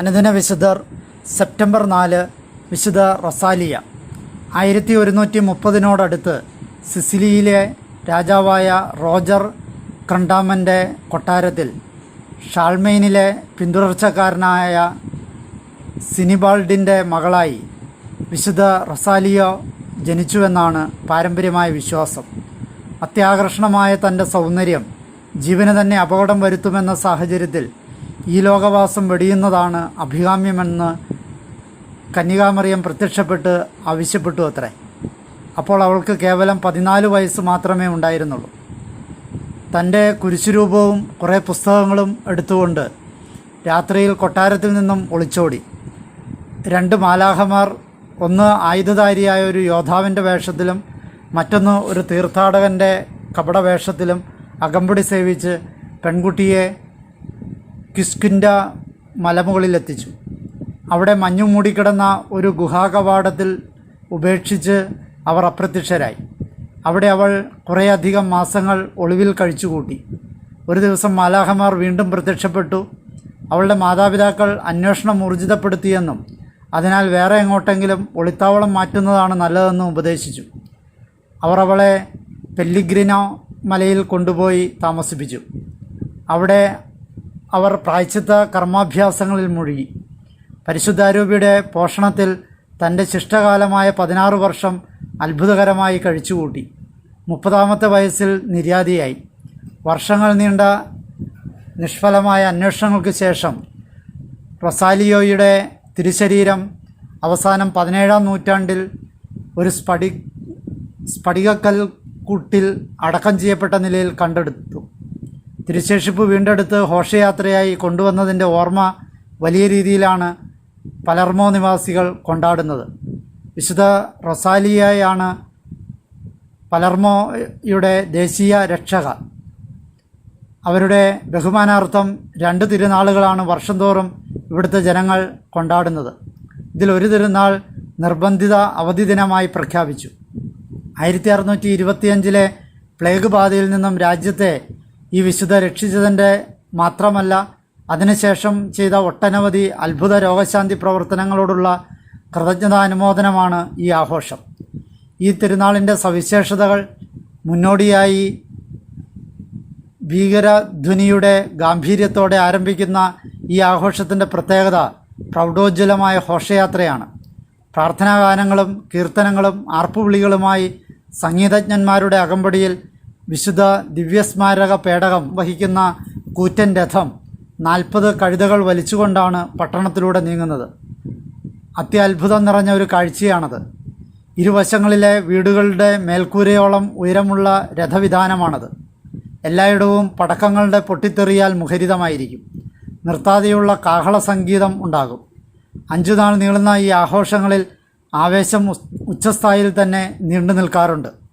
അനുദിന വിശുദ്ധർ സെപ്റ്റംബർ നാല് വിശുദ്ധ റസാലിയ. ആയിരത്തി ഒരുന്നൂറ്റി മുപ്പതിനോടടുത്ത് സിസിലിയിലെ രാജാവായ റോജർ ക്രണ്ടാമന്റെ കൊട്ടാരത്തിൽ ഷാൾമെയിനിലെ പിന്തുടർച്ചക്കാരനായ സിനിബാൾഡിന്റെ മകളായി വിശുദ്ധ റസാലിയോ ജനിച്ചുവെന്നാണ് പാരമ്പര്യമായ വിശ്വാസം. അത്യാകർഷണമായ തന്റെ സൗന്ദര്യം ജീവന് തന്നെ അപകടം വരുത്തുമെന്ന സാഹചര്യത്തിൽ ഈ ലോകവാസം വെടിയുന്നതാണ് അഭികാമ്യമെന്ന് കന്യകാമറിയം പ്രത്യക്ഷപ്പെട്ട് ആവശ്യപ്പെട്ടു അത്രേ. അപ്പോൾ അവൾക്ക് കേവലം പതിനാല് വയസ്സ് മാത്രമേ ഉണ്ടായിരുന്നുള്ളൂ. തന്റെ കുരിശുരൂപവും കുറേ പുസ്തകങ്ങളും എടുത്തുകൊണ്ട് രാത്രിയിൽ കൊട്ടാരത്തിൽ നിന്നും ഒളിച്ചോടി. രണ്ട് മാലാഹമാർ ഒന്ന് ആയുധധാരിയായ ഒരു യോദ്ധാവിന്റെ വേഷത്തിലും മറ്റൊന്ന് ഒരു തീർത്ഥാടകന്റെ കപടവേഷത്തിലും അകമ്പടി സേവിച്ച് പെൺകുട്ടിയെ കിസ്കിന്റെ മലമുകളിലെത്തിച്ചു. അവിടെ മഞ്ഞു മൂടിക്കിടന്ന ഒരു ഗുഹാകവാടത്തിൽ ഉപേക്ഷിച്ച് അവർ അപ്രത്യക്ഷരായി. അവിടെ അവൾ കുറേയധികം മാസങ്ങൾ ഒളിവിൽ കഴിച്ചുകൂട്ടി. ഒരു ദിവസം മാലാഹമാർ വീണ്ടും പ്രത്യക്ഷപ്പെട്ടു. അവളുടെ മാതാപിതാക്കൾ അന്വേഷണം ഊർജിതപ്പെടുത്തിയെന്നും അതിനാൽ വേറെ എങ്ങോട്ടെങ്കിലും ഒളിത്താവളം മാറ്റുന്നതാണ് നല്ലതെന്നും ഉപദേശിച്ചു. അവർ അവളെ പെല്ലിഗ്രിനോ മലയിൽ കൊണ്ടുപോയി താമസിപ്പിച്ചു. അവിടെ അവർ പ്രായച്ചിത്ത കർമാഭ്യാസങ്ങളിൽ മുഴുകി. പരിശുദ്ധാരൂപിയുടെ പോഷണത്തിൽ തന്റെ ശിഷ്ടകാലമായ പതിനാറ് വർഷം അത്ഭുതകരമായി കഴിച്ചുകൂട്ടി. മുപ്പതാമത്തെ വയസ്സിൽ നിര്യാതിയായി. വർഷങ്ങൾ നീണ്ട നിഷ്ഫലമായ അന്വേഷണങ്ങൾക്ക് ശേഷം റൊസാലിയോയുടെ തിരുശരീരം അവസാനം പതിനേഴാം നൂറ്റാണ്ടിൽ ഒരു സ്ഫടി സ്ഫടികക്കൽ കൂട്ടിൽ അടക്കം ചെയ്യപ്പെട്ട നിലയിൽ കണ്ടെടുത്തു. തിരുശേഷിപ്പ് വീണ്ടെടുത്ത് ഘോഷയാത്രയായി കൊണ്ടുവന്നതിന്റെ ഓർമ്മ വലിയ രീതിയിലാണ് പലർമോ നിവാസികൾ കൊണ്ടാടുന്നത്. വിശുദ്ധ റൊസാലിയയാണ് പലർമോയുടെ ദേശീയ രക്ഷക. അവരുടെ ബഹുമാനാർത്ഥം രണ്ട് തിരുനാളുകളാണ് വർഷം തോറും ഇവിടുത്തെ ജനങ്ങൾ കൊണ്ടാടുന്നത്. ഇതിലൊരു തിരുനാൾ നിർബന്ധിത അവധി ദിനമായി പ്രഖ്യാപിച്ചു. ആയിരത്തി അറുന്നൂറ്റി ഇരുപത്തിയഞ്ചിലെ പ്ലേഗ് ബാധയിൽ നിന്നും രാജ്യത്തെ ഈ വിശുദ്ധ രക്ഷിച്ചതിന്റെ മാത്രമല്ല അതിനുശേഷം ചെയ്ത ഒട്ടനവധി അത്ഭുത രോഗശാന്തി പ്രവർത്തനങ്ങളോടുള്ള കൃതജ്ഞതാനുമോദനമാണ് ഈ ആഘോഷം. ഈ തിരുനാളിന്റെ സവിശേഷതകൾ മുന്നോടിയായി ഭീകരധ്വനിയുടെ ഗാംഭീര്യത്തോടെ ആരംഭിക്കുന്ന ഈ ആഘോഷത്തിന്റെ പ്രത്യേകത പ്രൗഢോജ്വലമായ ഘോഷയാത്രയാണ്. പ്രാർത്ഥനാഗാനങ്ങളും കീർത്തനങ്ങളും ആർപ്പുവിളികളുമായി സംഗീതജ്ഞന്മാരുടെ അകമ്പടിയിൽ വിശുദ്ധ ദിവ്യസ്മാരക പേടകം വഹിക്കുന്ന കൂറ്റൻ രഥം നാൽപ്പത് കഴുതകൾ വലിച്ചുകൊണ്ടാണ് പട്ടണത്തിലൂടെ നീങ്ങുന്നത്. അത്യത്ഭുതം നിറഞ്ഞ ഒരു കാഴ്ചയാണത്. ഇരുവശങ്ങളിലെ വീടുകളുടെ മേൽക്കൂരയോളം ഉയരമുള്ള രഥവിധാനമാണത്. എല്ലായിടവും പടക്കങ്ങളുടെ പൊട്ടിത്തെറിയാൽ മുഖരിതമായിരിക്കും. നിർത്താതെയുള്ള കാഹള സംഗീതം ഉണ്ടാകും. അഞ്ചു നാൾ നീളുന്ന ഈ ആഘോഷങ്ങളിൽ ആവേശം ഉച്ചസ്ഥായിൽ തന്നെ നീണ്ടു നിൽക്കാറുണ്ട്